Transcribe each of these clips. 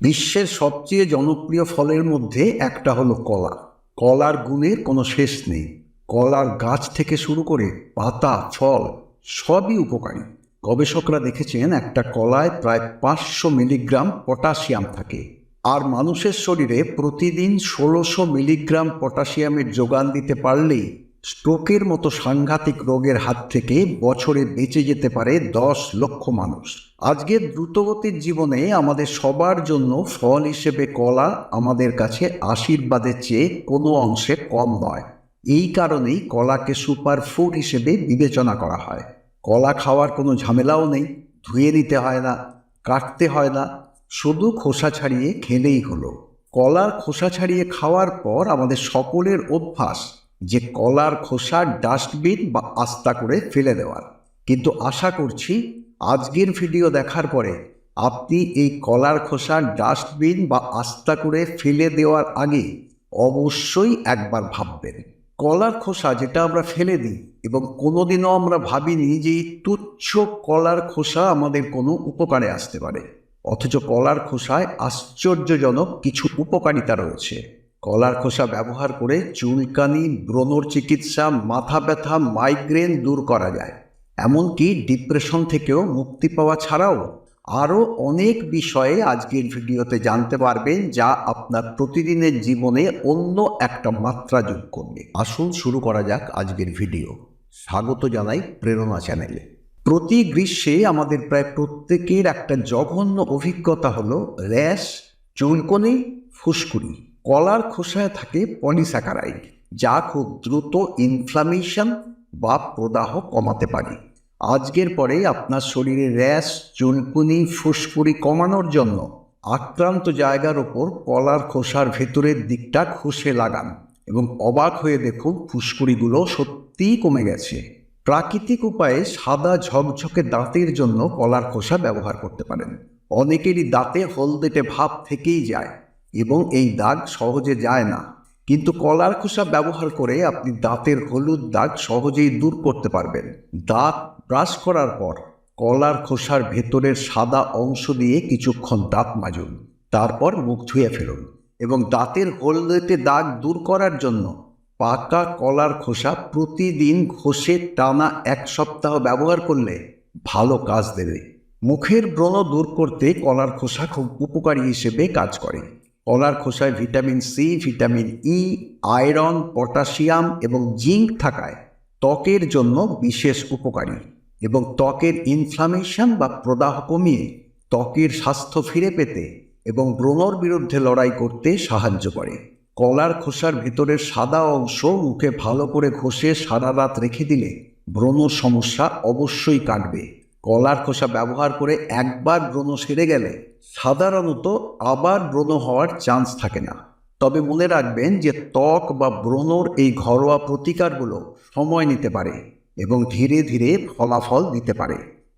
বিশ্বের সবচেয়ে জনপ্রিয় ফলের মধ্যে একটা হলো কলা। কলার গুণের কোনো শেষ নেই। কলার গাছ থেকে শুরু করে পাতা, ফল সবই উপকারী। গবেষকরা দেখেছেন একটা কলায় প্রায় পাঁচশো মিলিগ্রাম পটাশিয়াম থাকে। আর মানুষের শরীরে প্রতিদিন ষোলোশো মিলিগ্রাম পটাশিয়ামের যোগান দিতে পারলেই স্ট্রোকের মতো সাংঘাতিক রোগের হাত থেকে বছরে বেঁচে যেতে পারে দশ লক্ষ মানুষ। আজকের দ্রুতগতির জীবনে আমাদের সবার জন্য ফল হিসেবে কলা আমাদের কাছে আশীর্বাদের চেয়ে কোনো অংশে কম নয়। এই কারণেই কলাকে সুপার ফুড হিসেবে বিবেচনা করা হয়। কলা খাওয়ার কোনো ঝামেলাও নেই, ধুয়ে নিতে হয় না, কাটতে হয় না, শুধু খোসা ছাড়িয়ে খেলেই হলো। কলার খোসা ছাড়িয়ে খাওয়ার পর আমাদের সকলের অভ্যাস যে কলার খোসা ডাস্টবিন বা আস্তা করে ফেলে দেওয়ার। কিন্তু আশা করছি আজকের ভিডিও দেখার পরে আপনি এই কলার খোসা ডাস্টবিন বা আস্তা করে ফেলে দেওয়ার আগে অবশ্যই একবার ভাববেন। কলার খোসা যেটা আমরা ফেলে দিই এবং কোনোদিনও আমরা ভাবিনি যে এই তুচ্ছ কলার খোসা আমাদের কোনো উপকারে আসতে পারে। অথচ কলার খোসায় আশ্চর্যজনক কিছু উপকারিতা রয়েছে। কলার খোসা ব্যবহার করে চুলকানি, ব্রণর চিকিৎসা, মাথা ব্যথা মাইগ্রেন দূর করা যায়। এমনকি ডিপ্রেশন থেকেও মুক্তি পাওয়া ছাড়াও আরও অনেক বিষয়ে আজকের ভিডিওতে জানতে পারবেন যা আপনার প্রতিদিনের জীবনে অন্য একটা মাত্রা যোগ করবে। আসুন শুরু করা যাক আজকের ভিডিও। স্বাগত জানাই প্রেরণা চ্যানেলে প্রতি গ্রীষ্মে আমাদের প্রায় প্রত্যেকের একটা জঘন্য অভিজ্ঞতা হলো র্যাশ, চুলকনি, ফুসকুড়ি। কলার খোসায় থাকে পলিস্যাকারাইড যা খুব দ্রুত ইনফ্লামেশন বা প্রদাহ কমাতে পারে। আজকের পরে আপনার শরীরে র্যাশ, চুলকুনি, ফুসকুড়ি কমানোর জন্য আক্রান্ত জায়গার ওপর কলার খোসার ভেতরের দিকটা খসে লাগান এবং অবাক হয়ে দেখুন ফুসকুড়িগুলো সত্যিই কমে গেছে। প্রাকৃতিক উপায়ে সাদা ঝকঝকে দাঁতের জন্য কলার খোসা ব্যবহার করতে পারেন। অনেকেরই দাঁতে হলদেটে ভাব থেকেই যায়। এবং এই দাগ সহজে যায় না। কিন্তু কলার খোসা ব্যবহার করে আপনি দাঁতের হলুদ দাগ সহজেই দূর করতে পারবেন। দাঁত ব্রাশ করার পর কলার খোসার ভেতরের সাদা অংশ দিয়ে কিছুক্ষণ দাঁত মাজুন। তারপর মুখ ধুয়ে ফেলুন এবং দাঁতের হলদেতে দাগ দূর করার জন্য পাকা কলার খোসা প্রতিদিন ঘষে টানা এক সপ্তাহ ব্যবহার করলে ভালো কাজ দেবে। মুখের ব্রণ দূর করতে কলার খোসা খুব উপকারী হিসেবে কাজ করে। কলার খোসায় vitamin C vitamin E iron, potassium এবং জিঙ্ক থাকায় ত্বকের জন্য বিশেষ উপকারী এবং ত্বকের ইনফ্লামেশন বা প্রদাহ কমিয়ে ত্বকের স্বাস্থ্য ফিরে পেতে এবং ব্রণর বিরুদ্ধে লড়াই করতে সাহায্য করে। কলার খোসার ভিতরের সাদা অংশ মুখে ভালো করে ঘষে সারা রাত রেখে দিলে ব্রণর সমস্যা অবশ্যই কাটবে। কলার খোসা ব্যবহার করে একবার ব্রণ সেরে গেলে সাধারণত আবার ব্রণ হওয়ার চান্স থাকে না। তবে মনে রাখবেন যে ত্বক বা ব্রণর এই ঘরোয়া প্রতিকারগুলো সময় নিতে পারে এবং ধীরে ধীরে ফলাফল দিতে পারে।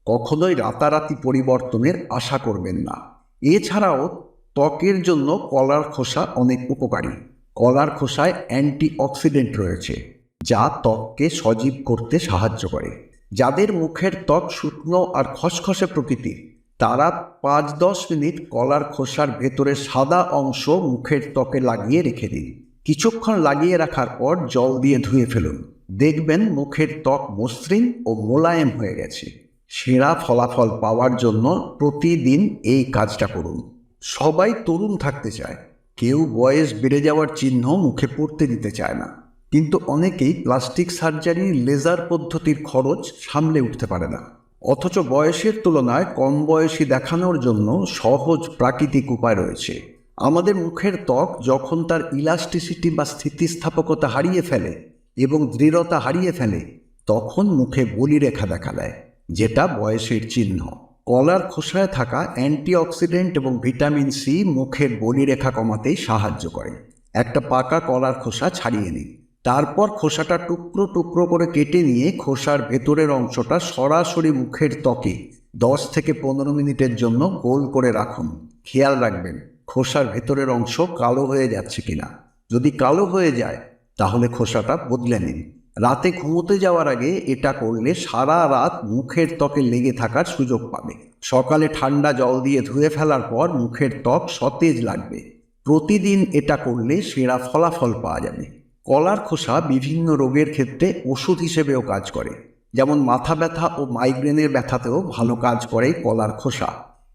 কখনোই রাতারাতি পরিবর্তনের আশা করবেন না। এছাড়াও ত্বকের জন্য কলার খোসা অনেক উপকারী। কলার খোসায় অ্যান্টি অক্সিডেন্ট রয়েছে, যা ত্বককে সজীব করতে সাহায্য করে। যাদের মুখের ত্বক শুকনো আর খসখসে প্রকৃতির তারা পাঁচ দশ মিনিট কলার খোসার ভেতরে সাদা অংশ মুখের ত্বকে লাগিয়ে রেখে দিন। কিছুক্ষণ লাগিয়ে রাখার পর জল দিয়ে ধুয়ে ফেলুন। দেখবেন মুখের ত্বক মসৃণ ও মোলায়েম হয়ে গেছে। সেরা ফলাফল পাওয়ার জন্য প্রতিদিন এই কাজটা করুন। সবাই তরুণ থাকতে চায়। কেউ বয়স বেড়ে যাওয়ার চিহ্ন মুখে পড়তে দিতে চায় না। কিন্তু অনেকেই প্লাস্টিক সার্জারি, লেজার পদ্ধতির খরচ সামলে উঠতে পারে না। অথচ বয়সের তুলনায় কম বয়সী দেখানোর জন্য সহজ প্রাকৃতিক উপায় রয়েছে। আমাদের মুখের ত্বক যখন তার ইলাস্টিসিটি বা স্থিতিস্থাপকতা হারিয়ে ফেলে এবং দৃঢ়তা হারিয়ে ফেলে, তখন মুখে বলিরেখা দেখা দেয়, যেটা বয়সের চিহ্ন। কলার খোসায় থাকা অ্যান্টিঅক্সিডেন্ট এবং ভিটামিন সি মুখের বলিরেখা কমাতে সাহায্য করে। একটা পাকা কলার খোসা ছাড়িয়ে নিন। তারপর খোসাটা টুকরো টুকরো করে কেটে নিয়ে খোসার ভেতরের অংশটা সরাসরি মুখের ত্বকে দশ থেকে পনেরো মিনিটের জন্য গোল করে রাখুন। খেয়াল রাখবেন, খোসার ভেতরের অংশ কালো হয়ে যাচ্ছে কিনা। যদি কালো হয়ে যায়, তাহলে খোসাটা বদলে নিন। রাতে ঘুমোতে যাওয়ার আগে এটা করলে সারা রাত মুখের ত্বকে লেগে থাকার সুযোগ পাবে। সকালে ঠান্ডা জল দিয়ে ধুয়ে ফেলার পর মুখের ত্বক সতেজ লাগবে। প্রতিদিন এটা করলে সেরা ফলাফল পাওয়া যাবে। কলার খোসা বিভিন্ন রোগের ক্ষেত্রে ওষুধ হিসেবেও কাজ করে। যেমন মাথা ব্যথা ও মাইগ্রেনের ব্যথাতেও ভালো কাজ করে কলার খোসা।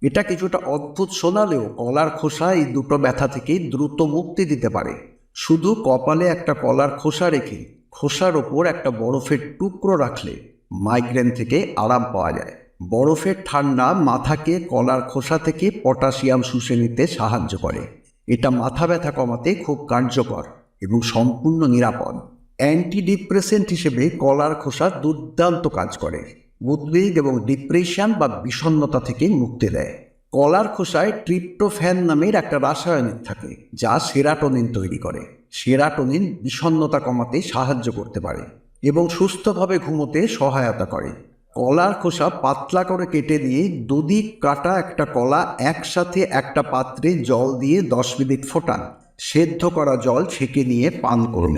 এটা কিছুটা অদ্ভুত শোনালেও কলার খোসা এই দুটো ব্যথা থেকে দ্রুত মুক্তি দিতে পারে। শুধু কপালে একটা কলার খোসা রেখে খোসার ওপর একটা বরফের টুকরো রাখলে মাইগ্রেন থেকে আরাম পাওয়া যায়। বরফের ঠান্ডা মাথাকে কলার খোসা থেকে পটাশিয়াম শুষে নিতে সাহায্য করে। এটা মাথা ব্যথা কমাতে খুব কার্যকর। এবং সম্পূর্ণ নিরাপদ। অ্যান্টিডিপ্রেসেন্ট হিসেবে কলার খোসা দুর্দান্ত কাজ করে, উদ্বেগ এবং ডিপ্রেশন বা বিষণ্ণতা থেকে মুক্তি দেয়। কলার খোসায় ট্রিপ্টোফ্যান নামের একটা রাসায়নিক থাকে, যা সেরাটোনিন তৈরি করে। সেরাটোনিন বিষণ্ণতা কমাতে সাহায্য করতে পারে এবং সুস্থভাবে ঘুমোতে সহায়তা করে। কলার খোসা পাতলা করে কেটে দিয়ে দুদিক কাটা একটা কলা একসাথে একটা পাত্রে জল দিয়ে দশ মিনিট ফোটান। সেদ্ধ করা জল ছেঁকে নিয়ে পান করুন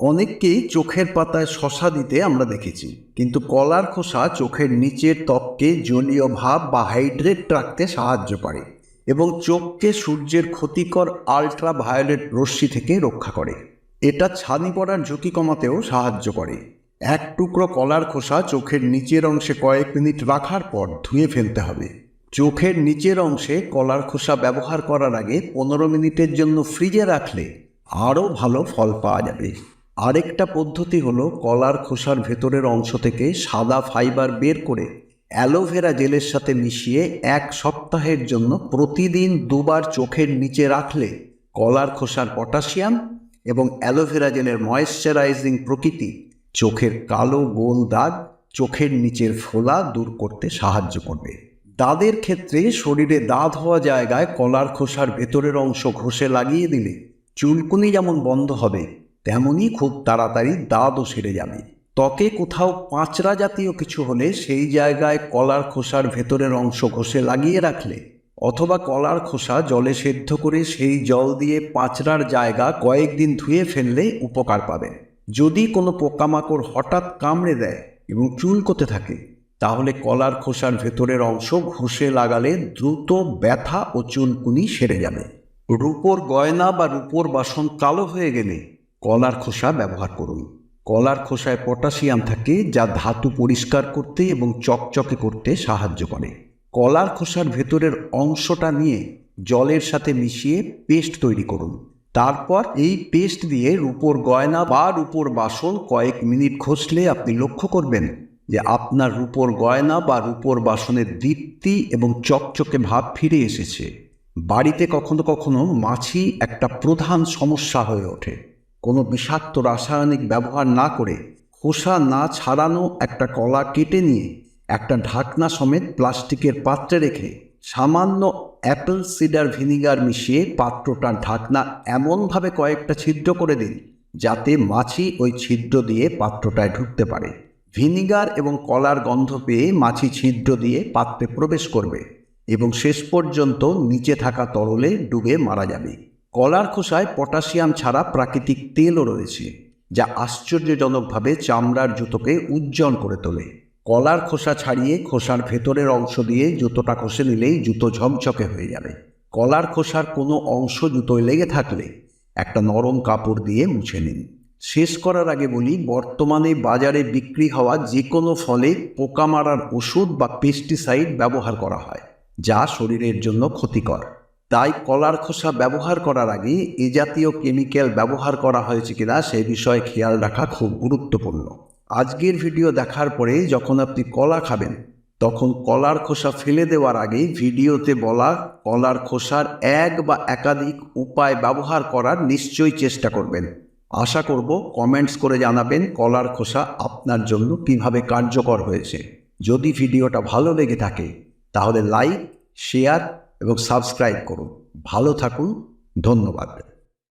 অনেককেই চোখের পাতায় শশা দিতে আমরা দেখেছি, কিন্তু কলার খোসা চোখের নিচের ত্বককে জলীয় ভাব বা হাইড্রেট রাখতে সাহায্য করে এবং চোখকে সূর্যের ক্ষতিকর আলট্রা ভায়োলেট রশ্মি থেকে রক্ষা করে। এটা ছানি পড়ার ঝুঁকি কমাতেও সাহায্য করে। এক টুকরো কলার খোসা চোখের নিচের অংশে কয়েক মিনিট রাখার পর ধুয়ে ফেলতে হবে। চোখের নিচের অংশে কলার খোসা ব্যবহার করার আগে পনেরো মিনিটের জন্য ফ্রিজে রাখলে আরও ভালো ফল পাওয়া যাবে। আরেকটা পদ্ধতি হলো কলার খোসার ভেতরের অংশ থেকে সাদা ফাইবার বের করে অ্যালোভেরা জেলের সাথে মিশিয়ে এক সপ্তাহের জন্য প্রতিদিন দুবার চোখের নিচে রাখলে কলার খোসার পটাশিয়াম এবং অ্যালোভেরা জেলের ময়েশ্চারাইজিং প্রকৃতি চোখের কালো গোল দাগ চোখের নিচের ফোলা দূর করতে সাহায্য করবে। দাঁতের ক্ষেত্রে শরীরে দাঁত হওয়া জায়গায় কলার খোসার ভেতরের অংশ ঘষে লাগিয়ে দিলে চুলকুনি যেমন বন্ধ হবে তেমনই খুব তাড়াতাড়ি দাঁতও সেরে যাবে। ত্বকে কোথাও পাঁচড়া জাতীয় কিছু হলে সেই জায়গায় কলার খোসার ভেতরের অংশ ঘষে লাগিয়ে রাখলে, অথবা কলার খোসা জলে সেদ্ধ করে সেই জল দিয়ে পাঁচরার জায়গা কয়েকদিন ধুয়ে ফেললে উপকার পাবেন যদি কোনো পোকামাকড় হঠাৎ কামড়ে দেয় এবং চুলকোতে থাকে তাহলে কলার খোসার ভেতরের অংশ ঘষে লাগালে দ্রুত ব্যথা ও চুলকুনি সেরে যাবে। রূপোর গয়না বা রূপোর বাসন কালো হয়ে গেলে কলার খোসা ব্যবহার করুন। কলার খোসায় পটাশিয়াম থাকে যা ধাতু পরিষ্কার করতে এবং চকচকে করতে সাহায্য করে। কলার খোসার ভেতরের অংশটা নিয়ে জলের সাথে মিশিয়ে পেস্ট তৈরি করুন। তারপর এই পেস্ট দিয়ে রূপোর গয়না বা রূপোর বাসন কয়েক মিনিট ঘষলে আপনি লক্ষ্য করবেন যে আপনার রূপোর গয়না বা রূপোর বাসনের দীপ্তি এবং চকচকে ভাব ফিরে এসেছে। বাড়িতে কখনো কখনো মাছি একটা প্রধান সমস্যা হয়ে ওঠে। কোনো বিষাক্ত রাসায়নিক ব্যবহার না করে খোসা না ছাড়ানো একটা কলা কেটে নিয়ে একটা ঢাকনা সমেত প্লাস্টিকের পাত্রে রেখে সামান্য অ্যাপেল সিডার ভিনিগার মিশিয়ে পাত্রটার ঢাকনা এমনভাবে কয়েকটা ছিদ্র করে দিন যাতে মাছি ওই ছিদ্র দিয়ে পাত্রটায় ঢুকতে পারে। ভিনিগার এবং কলার গন্ধ পেয়ে মাছি ছিদ্র দিয়ে পাত্রে প্রবেশ করবে এবং শেষ পর্যন্ত নিচে থাকা তরলে ডুবে মারা যাবে। কলার খোসায় পটাশিয়াম ছাড়া প্রাকৃতিক তেলও রয়েছে, যা আশ্চর্যজনকভাবে চামড়ার জুতোকে উজ্জ্বল করে তোলে। কলার খোসা ছাড়িয়ে খোসার ভেতরের অংশ দিয়ে জুতোটা খসে নিলেই জুতো ঝকঝকে হয়ে যাবে। কলার খোসার কোনো অংশ জুতোয় লেগে থাকলে একটা নরম কাপড় দিয়ে মুছে নিন। শেষ করার আগে বলি, বর্তমানে বাজারে বিক্রি হওয়া যে কোনো ফলে পোকা মারার ওষুধ বা পেস্টিসাইড ব্যবহার করা হয়, যা শরীরের জন্য ক্ষতিকর। তাই কলার খোসা ব্যবহার করার আগে এ জাতীয় কেমিক্যাল ব্যবহার করা হয়েছে কিনা সে বিষয়ে খেয়াল রাখা খুব গুরুত্বপূর্ণ। আজকের ভিডিও দেখার পরে যখন আপনি কলা খাবেন, তখন কলার খোসা ফেলে দেওয়ার আগে ভিডিওতে বলা কলার খোসার এক বা একাধিক উপায় ব্যবহার করার নিশ্চয়ই চেষ্টা করবেন। আশা করব কমেন্টস করে জানাবেন, কলার খোসা আপনার জন্য কীভাবে কার্যকর হয়েছে। যদি ভিডিওটা ভালো লেগে থাকে, তাহলে লাইক শেয়ার এবং সাবস্ক্রাইব করুন। ভালো থাকুন, ধন্যবাদ।